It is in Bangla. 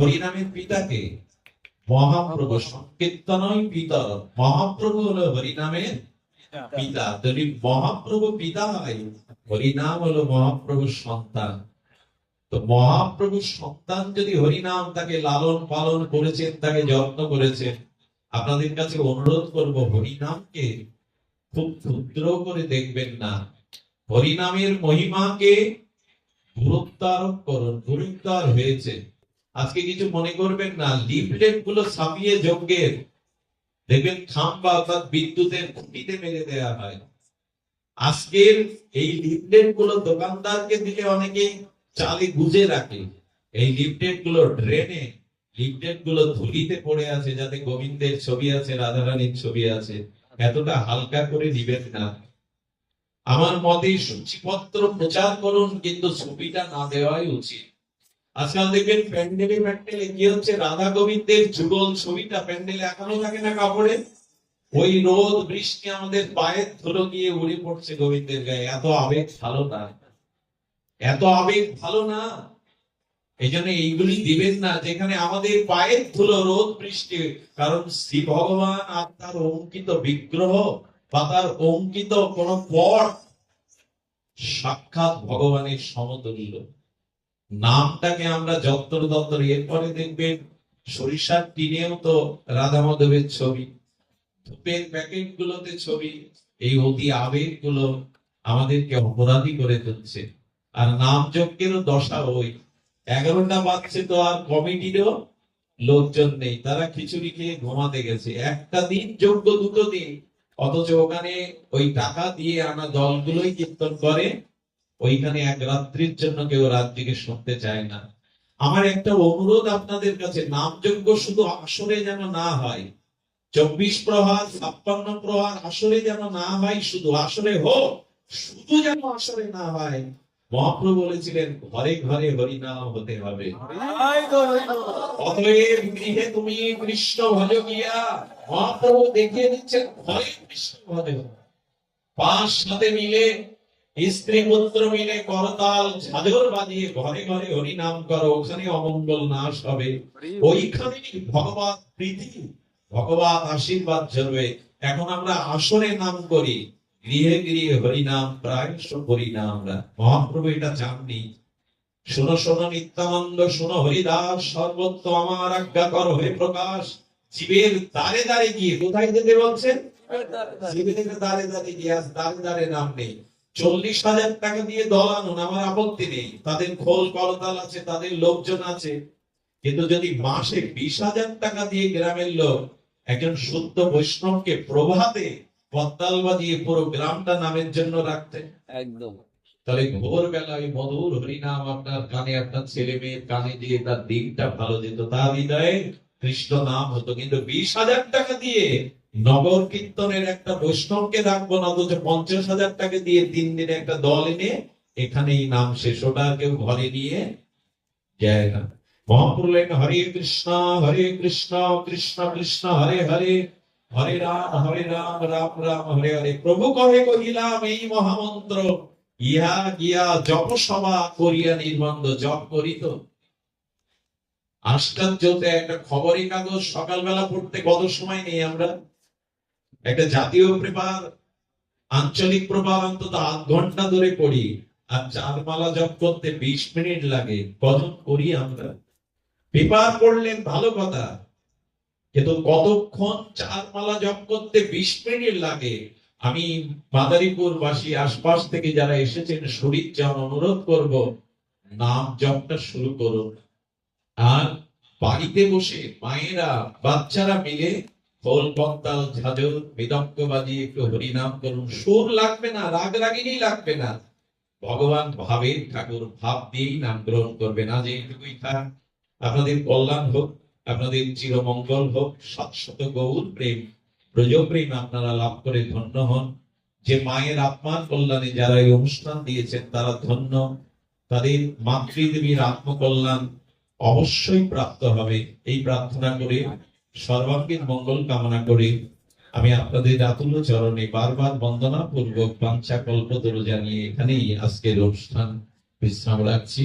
হরিনামের পিতাকে মহাপ্রভু সংকীর্তনই পিতা। মহাপ্রভু হলো হরিনামের পিতা। যদি মহাপ্রভু পিতা হয়, হরিনাম হলো মহাপ্রভুর সন্তান। তো মহাপ্রভুর সন্তান যদি হরিনাম তাকে লালন পালন করেছেন, তাকে যত্ন করেছেন, আপনাদের কাছে অনুরোধ করব, হরিনামকে খুব ক্ষুদ্র করে দেখবেন না। হরিনামের মহিমাকে গুরুত্ব আরোপ করুন। গুরুত্ব হয়েছে। আজকে কিছু মনে করবেন না লিফলেটগুলো ছাপিয়ে যজ্ঞের, দেখবেন খাম্বা অর্থাৎ বিদ্যুতের খুঁটিতে মেরে দেওয়া হয়। আজকের এই লিফলেটগুলো দোকানদারকে দিলে অনেকে চালে গুজে রাখে। এই লিফলেটগুলো ড্রেনে লিফলেটগুলো ধুলিতে পড়ে আছে যাতে গোবিন্দের ছবি আছে, রাধারানীর ছবি আছে। এতটা হালকা করে দিবেন না। আমার মতে সূচিপত্র প্রচার করুন, কিন্তু ছবিটা না দেওয়াই উচিত। আজকাল দেখবেন প্যান্ডেলে প্যান্ডেলে কি হচ্ছে? রাধা গোবিন্দের যুগল ছবিটা প্যান্ডেলে এখনও থাকে না কাপড়ে। ওই রোদ, বৃষ্টি আমাদের পায়ের ধুলো গিয়ে উড়ে পড়ছে গোবিন্দের গায়ে। এত আবেগ ভালো না। এত আবেগ ভালো না। এই জন্য এইগুলি দিবেন না। যেখানে আমাদের পায়ের ধুলো, রোদ, বৃষ্টি, কারণ শ্রী ভগবান আর তার অঙ্কিত বিগ্রহ বা তার অঙ্কিত কোন পট সাক্ষাৎ ভগবানের সমতুল্য। নামটাকে আমরা যত্র দত্তর, এরপরে দেখবেন সরিষার টিনেও তো রাধা মাধবের ছবি, ধূপের প্যাকেট গুলোতে ছবি, এই অতি আবেগগুলো আমাদেরকে অপরাধী করে তুলছে। আর নাম যজ্ঞেরও দশা ওই। এগারোটা বাজছে তো আর কমিটিরও লোকজন নেই, তারা খিচুড়ি খেয়ে ঘুমাতে গেছে। একটা দিন যোগ্য দুটো দিন, অথচ ওখানে ওই টাকা দিয়ে আনা দলগুলোই কীর্তন করে ওইখানে এক রাত্রির জন্য কেউ রাত্রিকে শুনতে চায় না। আমার একটা অনুরোধ আপনাদের কাছে, নামযজ্ঞ শুধু আসরে যেন না হয়, চব্বিশ প্রহার, ছাপ্পান্ন প্রহার আসরে যেন না হয়, শুধু আসরে হোক, শুধু যেন আসরে না হয়। মহাপ্রভু বলেছিলেন, ঘরে ঘরে হরিনাম হতে হবে। অতএব গৃহে তুমি কৃষ্ণ ভজ গিয়া মহাপ্রভু দেখিয়ে দিচ্ছেন, ঘরে কৃষ্ণ ভজ পাঁচ সাথে মিলে স্ত্রী পুত্র মিলে করতাল ঝাঁঝর বাজিয়ে ঘরে ঘরে হরিনাম করো ওখানে অমঙ্গল নাশ হবে। ওইখানে ভগবান প্রীতি ভগবান আশীর্বাদ ঝরবে এখন আমরা আসরে নাম করি। গৃহে গৃহে হরিনাম প্রায় করি না আমরা মহাপ্রভু এটা চাননি। শোনো শোনো নিত্যানন্দ শোনো হরিদাস সর্বত্র আমার আজ্ঞা করো হে প্রকাশ। জীবের দ্বারে দ্বারে গিয়ে কোথায় যেতে বলছেন? জীবের দ্বারে দ্বারে গিয়ে আজ দ্বারে দ্বারে নাম নেই। চল্লিশ হাজার টাকা দিয়ে দল আনুন আমার আপত্তি নেই। তাদের খোল করতাল আছে তাদের লোকজন আছে। কিন্তু যদি মাসে বিশ হাজার টাকা দিয়ে গ্রামের লোক একজন শুদ্ধ বৈষ্ণবকে প্রভাতে বাজিয়ে পুরো গ্রামটা নামের জন্য রাখতেন? একদম। তাহলে ভোর বেলায় মধুর হরিনাম আপনার কানে আপনার ছেলে মেয়ের কানে দিয়ে তার দিনটা ভালো যেত। তার হৃদয়ে কৃষ্ণ নাম হতো। কিন্তু বিশ হাজার টাকা দিয়ে নগর কীর্তনের একটা বৈষ্ণবকে রাখব না, অথচ পঞ্চাশ হাজার টাকা দিয়ে তিন দিনে একটা দল এনে এখানেই নাম শেষ। ওটা কেউ ঘরে নিয়ে যায় না। মহাপ্রভু হরে কৃষ্ণ হরে কৃষ্ণ কৃষ্ণ কৃষ্ণ, হরে হরে হরে রাম হরে রাম রাম রাম, হরে হরে। প্রভু কহে কহিলাম, এই মহামন্ত্র, ইহা গিয়া জপ সভা করিয়া নির্বন্ধ, জপ করিত আশ্চর্যতে একটা খবরের কাগজ সকালবেলা পড়তে কত সময় নেই আমরা? একটা জাতীয় পেপার আঞ্চলিক প্রভাব অন্তত আধ ঘণ্টা ধরে পড়ি, আর চার মালা জপ করতে বিশ মিনিট লাগে কখন করি আমরা। পেপার পড়লেন ভালো কথা, কিন্তু কতক্ষণ চার মালা জপ করতে বিশ মিনিট লাগে? আমি মাদারীপুর বাসী আশপাশ থেকে যারা এসেছেন, শরীর যেন অনুরোধ করব, নাম জপটা শুরু করুন। আর বাড়িতে বসে মায়েরা, বাচ্চারা মিলে কন্তাল ঝাঁঝর মৃদঙ্গ বাজিয়ে একটু হরিনাম করুন। সুর লাগবে না, রাগ রাগিনী লাগবে না। ভগবান ভাবের ঠাকুর ভাব দিয়েই নাম গ্রহণ করবেন। আজ এইটুকুই থাক। আপনাদের কল্যাণ হোক, আপনাদের চিরমঙ্গল হোক গৌর প্রেম। ব্রজপ্রেম আপনারা লাভ করে ধন্য হন। যে মায়ের আত্মার কল্যাণে যারা এই অনুষ্ঠান দিয়েছেন, তারা ধন্য। তাদের মাতৃদেবীর আত্মকল্যাণ অবশ্যই প্রাপ্ত হবে। এই প্রার্থনা করে সর্বাঙ্গীন মঙ্গল কামনা করি। আমি আপনাদের আতুল চরণে বারবার বন্দনা পূর্বক বাঞ্ছা কল্প জানিয়ে এখানেই আজকের অনুষ্ঠান বিশ্রাম রাখছি।